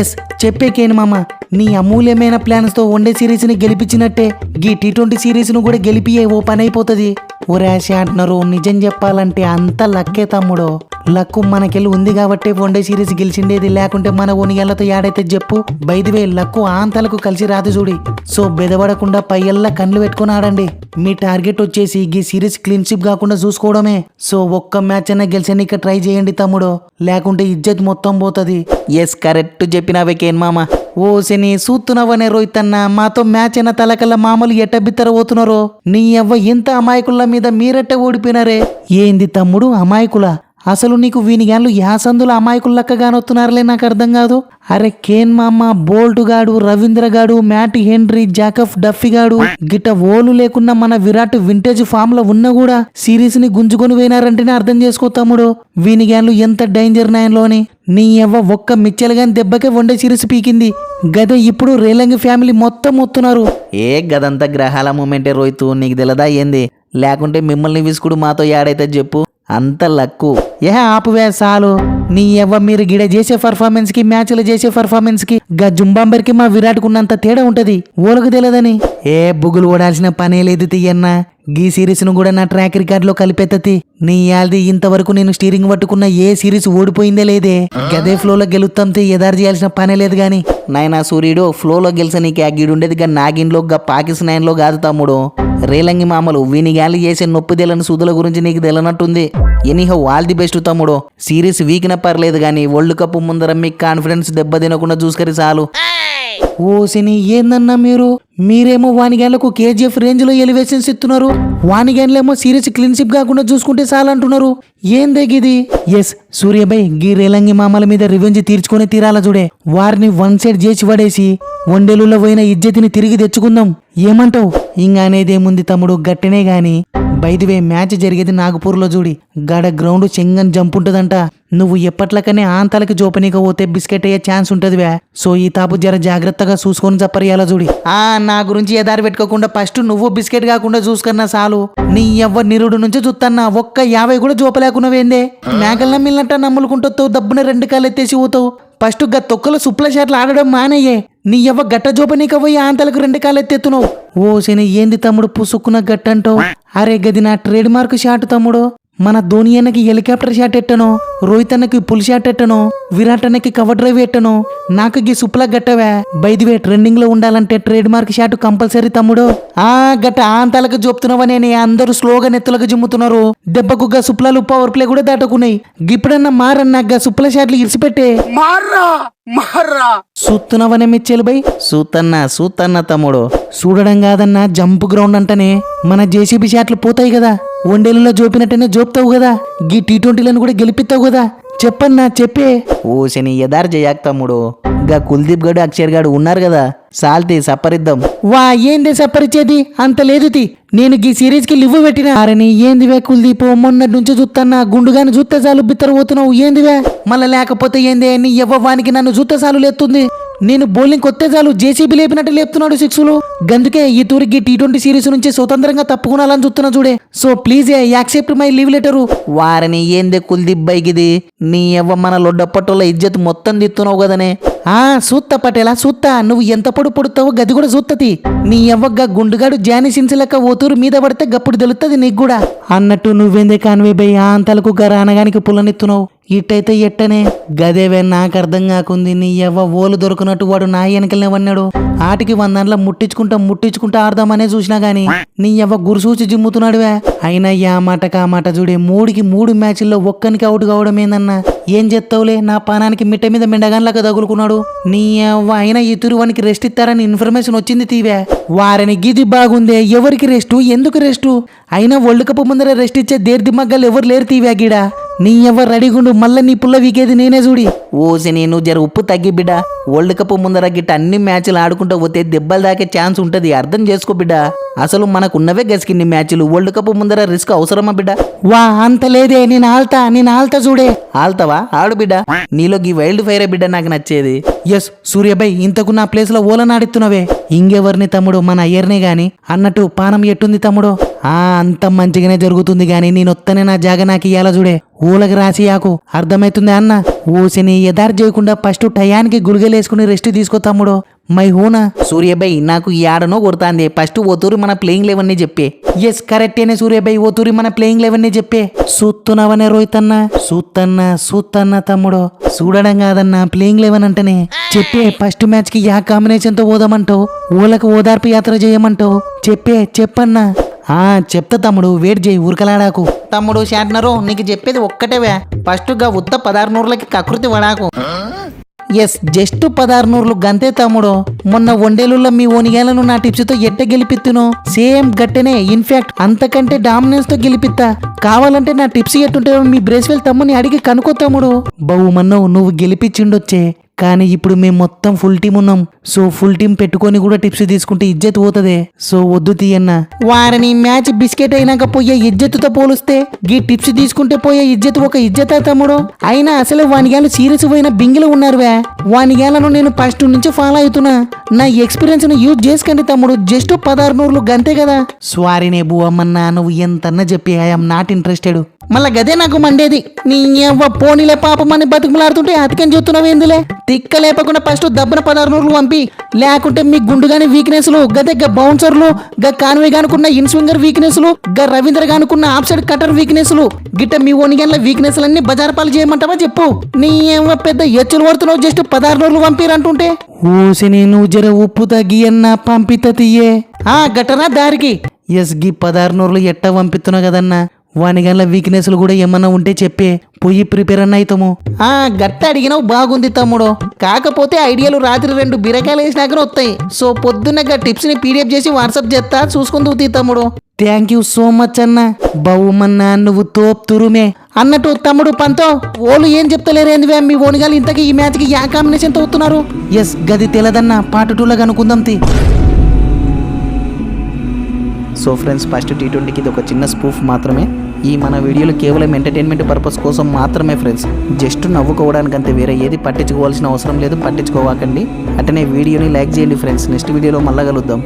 Yes చెప్పేకేను మామ నీ అమూల్యమైన ప్లాన్స్తో వన్డే సిరీస్ని గెలిపించినట్టే గీ టీ ట్వంటీ సిరీస్ను కూడా గెలిపియే ఓ పని అయిపోతుంది. ఊరేసి అంటున్నారు. నిజం చెప్పాలంటే అంత లక్కే తమ్ముడు. లక్కు మనకెళ్ళి ఉంది కాబట్టి వన్డే సిరీస్ గెలిచిండేది. లేకుంటే మన ఓనిగేళ్ళతో యాడైతే చెప్పు బైదివే లక్కు ఆంతలకు కలిసి రాదు చూడి సో బెదవడకుండా పైయల్లా కళ్ళు పెట్టుకుని ఆడండి. మీ టార్గెట్ వచ్చేసి ఈ సిరీస్ క్లీన్షిప్ కాకుండా చూసుకోవడమే. సో ఒక్క మ్యాచ్ అయినా గెలిచనిక ట్రై చేయండి తమ్ముడు. లేకుంటే ఇజ్జత్ మొత్తం పోతుంది. ఎస్ కరెక్ట్ చెప్పినావే కేన్ మామ. ఓ శని సూత్తునవనే రోహితన్న మాతో మ్యాచ్ అయిన తలకల్లా మామూలు ఎట్ట బిత్తర పోతున్నారో నీ అవ్వ ఇంత అమాయకుల మీద మీరెట్ట ఓడిపోయినారే? ఏంది తమ్ముడు అమాయకుల? అసలు నీకు వీనిగాన్లు యాసందులు యాసందుల అమాయకులు లెక్కగానొత్తున్నారులే నాకు అర్థం కాదు. అరే కేన్ మామ బోల్ట్ గాడు రవీంద్ర గాడు మ్యాట్ హెన్రీ జాకఫ్ డఫీ గాడు గిట్ట ఓలు లేకున్నా మన విరాట్ వింటేజ్ ఫామ్లో ఉన్నా కూడా సిరీస్ని గుంజుకొని పోయినారంటేనే అర్థం చేసుకో తమ్ముడు. వీని గాన్లు ఎంత డేంజర్ నాయన్లోని. నీ ఎవ్వ ఒక్క మిచ్చలుగాని దెబ్బకే వండే సిరీస్ పీకింది. గదే ఇప్పుడు రేలంగి ఫ్యామిలీ మొత్తం మొత్తున్నారు ఏ గదంతా గ్రహాల మూమెంటే రోహిత్ నీకు తెలదా ఏంది? లేకుంటే మిమ్మల్ని విసుకుడు మాతో యాడైతే చెప్పు? అంత లక్కు. ఏ ఆపువే సాలు నీ ఎవ్వ మీరు గిడ చేసే పర్ఫార్మెన్స్కి మ్యాచ్లు చేసే పర్ఫార్మెన్స్కి గా జుంబాంబర్కి మా విరాట్ కున్నంత తేడా ఉంటది. ఓలకు తెలియదని ఏ బుగులు ఓడాల్సిన పనే లేదు తీయన్న గీ సిరీస్ను కూడా నా ట్రాక్ రికార్డ్లో కలిపెత్తతి. నీ యాల్ది ఇంతవరకు నేను స్టీరింగ్ పట్టుకున్న ఏ సిరీస్ ఓడిపోయిందే లేదే. గదే ఫ్లోలో గెలుస్తాంతే ఎదారు చేయాల్సిన పనే లేదు గాని. నాయనా సూర్యుడు ఫ్లోలో గెలిచే నీకు యాగిడుండేది గా నాగిన్లో గా పాకిస్తాన్లో కాదు తమ్ముడు. రేలంగి మామలు వీని గాలి చేసే నొప్పి తెలని సుదుల గురించి నీకు తెలనట్టుంది. ఎనీహో ఆల్ ది బెస్ట్ తమ్ముడు. సిరీస్ వీకిన పర్లేదు కానీ వరల్డ్ కప్ ముందర మీ కాన్ఫిడెన్స్ దెబ్బ తినకుండా చూసుకరి చాలు. ఓ సిని ఏందన్నా మీరు? మీరేమో వానిగాన్లకు కేజీఎఫ్ రేంజ్లో ఎలివేషన్స్ ఇస్తున్నారు వానిగాన్లేమో సీరియస్ క్లీన్షిప్ కాకుండా చూసుకుంటే చాలంటున్నారు. ఏందే గిది ఎస్ సూర్యబాయ్ గీ రేలంగి మామల మీద రివెంజ్ తీర్చుకొని తీరాల చూడే వారిని వన్ సైడ్ చేసి పడేసి వండేలులో పోయిన ఇజ్జతిని తిరిగి తెచ్చుకుందాం. ఏమంటావు? ఇంక అనేదేముంది తమ్ముడు గట్టినే గాని. బైదివే మ్యాచ్ జరిగేది నాగపూర్లో చూడి గడ గ్రౌండ్ చెంగన్ జంప్ ఉంటుందంట నువ్వు ఎప్పట్లకనే ఆంతలకి జోపనీక పోతే బిస్కెట్ అయ్యే ఛాన్స్ ఉంటదివే. సో ఈ తాపు జర జాగ్రత్తగా చూసుకొని చప్పరియాలో చూడి ఆ నా గురించి ఎదారి పెట్టుకోకుండా ఫస్ట్ నువ్వు బిస్కెట్ కాకుండా చూసుకున్నా చాలు. నీ ఎవ్వ నిరుడు నుంచి చూత్తన్నా ఒక్క యాభై కూడా జోపలేకున్నావేందే? మేకల్న మిల్లంట నమ్ములుకుంటూ దబ్బున రెండు కాలు ఎత్తేసి పోతావు ఫస్ట్గా తొక్కల సుప్ల షాట్లు ఆడడం మానయ్యే నీ ఎవ్వ గట్ట జోపనీక పోయి ఆంతలకు రెండు కాళ్ళు ఓ శని ఏంది తమ్ముడు పుసుక్కున గట్టంటావు? అరే గది నా ట్రేడ్ మార్క్ షాట్ తమ్ముడు. మన ధోని అన్నకి హెలికాప్టర్ షాట్ ఎట్టను రోహిత్ అన్నకి పుల్ షాట్ ఎట్టను విరాట్ అన్నకి కవర్ డ్రైవ్ ఎట్టను నాకు గీ సుప్ల గట్టవే. బైదివే ట్రెండింగ్లో ఉండాలంటే ట్రేడ్ మార్క్ షాట్ కంపల్సరీ తమ్ముడు. ఆ గట్ట ఆంతాలకు జోపుతున్నావనే అందరూ స్లోగా నెత్తులకు జిమ్ముతున్నారు. దెబ్బకు గా సుప్లాలు పవర్ ప్లే కూడా దాటుకున్నాయి. గిప్పుడన్నా మారన్నా గా సుప్ల షాట్లు ఇరిసిపెట్టే. మార్రా! మార్రా. సూత్తునవనే మిచ్చేలు బై. సూతన్న సూతన్న తమ్ముడు. చూడడం కాదన్నా జంప్ గ్రౌండ్ అంటేనే. మన జేసీబీ షాట్లు పోతాయి కదా. వన్డేలలో జోపినట్టనే జోపుతావు కదా. గీ టీ ట్వంటీలను కూడా గెలిపిస్తావు కదా. చెప్పన్నా చెప్పే. ఓ శని ఎదారు తమ్ముడు. గా కుల్దీప్ గడు అక్షర్ గడు ఉన్నారు కదా. సాల్తి సప్పరిద్దాం వా ఏంది సప్పరిచ్చేది అంత లేదు తి. నేను గీ సిరీస్కి లివ్ పెట్టిన. అరని ఏందివే కుల్దీప్? మొన్నటి నుంచి చూత్తన్నా గుండుగాని చూస్తే చాలు బిత్తర పోతున్నావు ఏందివే మళ్ళీ లేకపోతే ఏంది? నీ ఎవ్వవానికి నన్ను చూస్తే చాలు లేస్తుంది నేను బౌలింగ్ కొత్తే చాలు జేసీబీ లేపినట్టు లేపుతున్నాడు సిక్స్లు. గందుకే ఈ తూరికి టీ ట్వంటీ సిరీస్ నుంచి స్వతంత్రంగా తప్పుకునాలని చూస్తున్నా చూడే. So please accept my leave letter. వారిని ఏందే కుల్దీప్ బైకిది? నీ ఎవ్వ మన లొడ్డప్పటోళ్ళ ఇజ్జత్ మొత్తం తిత్తున్నావు కదనే. ఆ సూత్త పటేలా సూత్త నువ్వు ఎంత పొడు పొడుతావో గది కూడా సూత్తది. నీ ఎవ్వగా గుండుగాడు జాని లెక్క ఓతూరు మీద పడితే గప్పుడు తెలుస్తుంది నీకు కూడా. అన్నట్టు నువ్వేందే కాన్వే బై ఆ అంతలకు గరానగానికి పుల్లనెత్తున్నావు ఇట్టయితే ఎట్టనే? గదేవే నాకు అర్థం కాకుంది నీ ఎవ్వ ఓలు దొరకనట్టు వాడు నా వెనకలనే వన్నాడు. ఆటికి వందన్ల ముట్టించుకుంటా ముట్టించుకుంటా ఆడదామనే చూసినా గాని నీ ఎవ్వ గురుసూచి జిమ్ముతున్నాడువే. అయినా యా మాట కా మాట చూడే మూడుకి మూడు మ్యాచ్ల్లో ఒక్కనికి అవుట్ కావడం ఏందన్నా? ఏం చేస్తావులే నా పానానికి మిట్ట మీద మెండగాన్లాగా తగులుకున్నాడు. నీ ఎవ్వ అయినా ఈ వానికి రెస్ట్ ఇస్తారని ఇన్ఫర్మేషన్ వచ్చింది తీవే. వారిని గిది బాగుందే ఎవరికి రెస్టు? ఎందుకు రెస్టు? అయినా వరల్డ్ కప్ ముందర రెస్ట్ ఇచ్చే దేర్ దిమ్మగ్గాలు ఎవరు లేరు తీవే గీడా. నీ ఎవరు రెడీగుండు మళ్ళీ నీ పుల్ల వీకేది నేనే చూడి. ఓసి నేను జర ఉప్పు తగ్గి బిడ్డ. వరల్డ్ కప్ ముందర గిట్ట అన్ని మ్యాచ్లు ఆడుకుంటూ పోతే దెబ్బలు దాకే ఛాన్స్ ఉంటది. అర్థం చేసుకో బిడ్డ. అసలు మనకున్నవే గసికిన్ని మ్యాచ్లు. వరల్డ్ కప్ ముందర రిస్క్ అవసరమా బిడ్డ? వా అంత లేదే. నేను ఆల్తా నేను ఆల్తా చూడే. ఆల్తావా? ఆడు బిడ్డ. నీలో ఈ వైల్డ్ ఫైరే బిడ్డ నాకు నచ్చేది. ఎస్ సూర్యబాయ్ ఇంతకు నా ప్లేస్లో ఓలనాడిస్తున్నావే ఇంకెవరిని తమ్ముడు? మన అయ్యర్నే గాని. అన్నట్టు పానం ఎట్టుంది తమ్ముడు? ఆ అంత మంచిగానే జరుగుతుంది గాని నేను వత్తనే నా జాగ నాకు ఇయ్యాల చూడే? ఊలకి రాసి ఆకు. అర్థమైతుంది అన్న? ఊసిని ఎదారు చేయకుండా ఫస్ట్ టయానికి గుళిగలేసుకుని రెస్ట్ తీసుకో తమ్ముడు. మై హూనా? సూర్యబాయ్ నాకు యాడనో కొడుతాంది. ఫస్ట్ ఓతూరి మన ప్లేయింగ్ లెవెన్ని చెప్పే. ఎస్ కరెక్టేనే సూర్యబాయ్ ఓతూరి మన ప్లేయింగ్ లెవెన్ని చెప్పే. సూత్తున్నావనే రోహిత్ అన్న సూత్తన్న సూత్తన్న తమ్ముడు. చూడడం కాదన్న ప్లేయింగ్ లెవెన్ అంటేనే. చెప్పే ఫస్ట్ మ్యాచ్కి యా కాంబినేషన్తో పోదామంటావు ఊలకు ఓదార్పు యాత్ర చేయమంటావు? చెప్పే చెప్పన్నా. చెప్తా తమ్ముడు వెయిట్ చేయి ఊరకలాడాకు. తమ్ముడు షాట్నరు నీకు చెప్పేది ఒక్కటేవే ఫస్ట్గా ఉత్త పదార్నూర్లకి కకృతి వడాకు ఎస్ జస్ట్ పదార్నూర్లు గంతే తమ్ముడు. మొన్న వండేలుల్లో మీ ఓనిగేలను నా టిప్స్తో ఎట్ట గెలిపిత్తును? సేమ్ గట్టెనే ఇన్ఫాక్ట్ అంతకంటే డామినెన్స్తో గెలిపిత్తా. కావాలంటే నా టిప్స్ ఎట్టుంటే మీ బ్రేస్వెల్ తమ్ముని అడిగి కనుకో తమ్ముడు. బహుమన్నవు నువ్వు గెలిపించిండొచ్చే కానీ ఇప్పుడు మేము మొత్తం ఫుల్ టీం ఉన్నాం. సో ఫుల్ టీం పెట్టుకొని కూడా టిప్స్ తీసుకుంటే ఇజ్జత్ పోతుంది. సో వద్దు తీయన్న. వారిని మ్యాచ్ బిస్కెట్ అయినాక పోయే ఇజ్జత్తుతో పోలిస్తే గీ టిప్స్ తీసుకుంటే పోయే ఇజ్జత్ ఒక ఇజ్జత తమ్ముడు. అయినా అసలు వానిగాలు సీరియస్ పోయిన బింగిలు ఉన్నారువే వానిగాలను నేను ఫస్ట్ నుంచి ఫాలో అవుతున్నా. నా ఎక్స్పీరియన్స్ను యూజ్ చేసుకండి తమ్ముడు. జస్ట్ పదహారు నూరులు గంతే కదా. స్వారీనే బువమ్మన్నా నువ్వు ఎంతన్నా చెప్పి ఐఎమ్ నాట్ ఇంట్రెస్టెడ్. మళ్ళా గదే నాకు మండేది. నీ ఎవ్వ పోనీలే పాపమని బతుకులాడుతుంటే అతికని చూస్తున్నావు ఎందులే తిక్క లేపకుండా ఫస్ట్ దబ్బన పదహారు నూరులు పంపి. లేకుంటే మీ గుండుగాని వీక్నెస్లు గదే గా బౌన్సర్లు గా కాన్వే గానుకున్న ఇన్స్వింగర్ వీక్నెస్లు గా రవీంద్ర గానుకున్న ఆఫ్ సైడ్ కటర్ వీక్నెస్లు. గిట్ట మీ ఓనిగన్ల వీక్నెస్ అన్ని బజార్ పాలు చేయమంటావా చెప్పు. నీ ఏమో పెద్ద ఎచ్చులు పడుతున్నావు జస్ట్ పదహారు నూరులు పంపిరంటుంటే? ఓసి నేను జర ఉప్పు తగ్గి అన్న పంపిత తీయే. ఆ గట్టరా దారికి. ఎస్ గి పదహారు నూరులు ఎట్ట పంపిస్తున్నా కదన్నా? వాని గల్ల వీక్నెస్లు కూడా ఏమన్నా ఉంటే చెప్పే. పొయ్యి ప్రిపేర్ అన్న అవుతాము ఆ గట్ట అడిగినావు బాగుంది తమ్ముడు. కాకపోతే ఐడియాలు రాత్రి రెండు బీరకాయలు వేసినాకనే వస్తాయి. సో పొద్దున్న టిప్స్ని పీడిఎఫ్ చేసి వాట్సాప్ చేస్తా చూసుకుంటూ తీ తమ్ముడు. థ్యాంక్ యూ సో మచ్ అన్న. బహుమన్నా నువ్వు తోప్తురుమే అన్నట్టు తమ్ముడు పంతో ఓళ్ళు ఏం చెప్తలేరేంది మీ ఓనిగాలు ఇంతకీ ఈ మ్యాచ్కి యా కాంబినేషన్ తోపుతున్నారు ఎస్ గది తెలదన్న పార్ట్ టూలో కనుక్కుందాం తి. సో ఫ్రెండ్స్ ఫస్ట్ టీ ట్వంటీకి ఇది ఒక చిన్న స్పూఫ్ మాత్రమే. ఈ మన వీడియోలు కేవలం ఎంటర్టైన్మెంట్ పర్పస్ కోసం మాత్రమే ఫ్రెండ్స్ జస్ట్ నవ్వుకోవడానికి అంతే వేరే ఏది పట్టించుకోవాల్సిన అవసరం లేదు పట్టించుకోవాకండి. అట్నే వీడియోని లైక్ చేయండి ఫ్రెండ్స్ నెక్స్ట్ వీడియోలో మళ్ళా కలుద్దాం.